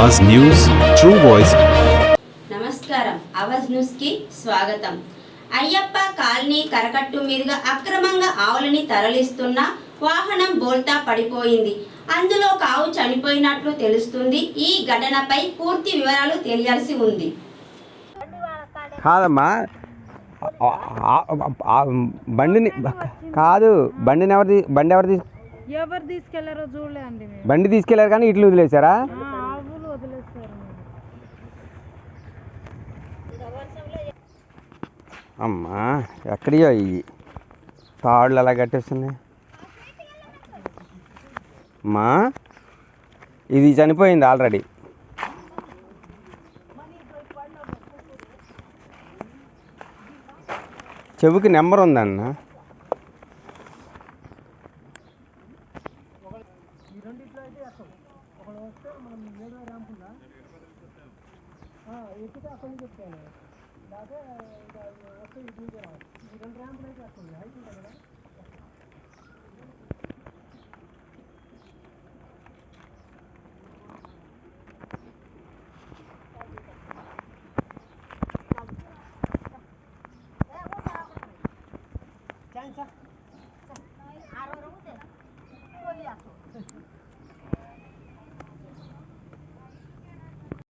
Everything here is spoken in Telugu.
ఆవాజ్ న్యూస్ ట్రూ వాయిస్ నమస్కారం. అవాజ్ న్యూస్కి స్వాగతం. అయ్యప్ప కాలనీ కరకట్టు మీదుగా అక్రమంగా ఆవులని తరలిస్తున్న వాహనం బోల్తా పడిపోయింది. అందులో కావు చనిపోయినట్లు తెలుస్తుంది. ఈ ఘటనపై పూర్తి వివరాలు తెలియాల్సి ఉంది. కాదమ్మా. బండిని కాదు బండిని ఎవరిది బండి ఎవరిది? ఎవరు తీసుకెళ్ళారో చూడలే అండి మేము బండి తీసుకెళ్ళారు కానీ ఇట్లు వదిలేశారా? అమ్మా ఎక్కడియో ఇవి తాళ్ళు ఎలా కట్టేస్తున్నాయి? అమ్మా ఇది చనిపోయింది ఆల్రెడీ చెవికి నెంబర్ ఉందన్న ఈ అయితే మనం వేరే ఎక్కుతా అక్కడి నుంచి వచ్చాను లేకపోతే ఇంకా వస్తే ఇటు నుంచి ఈ రెండు ర్యాంపులు అయితే వస్తుంది హైట్ ఉంటుంది కదా ఛాన్స్ అరవై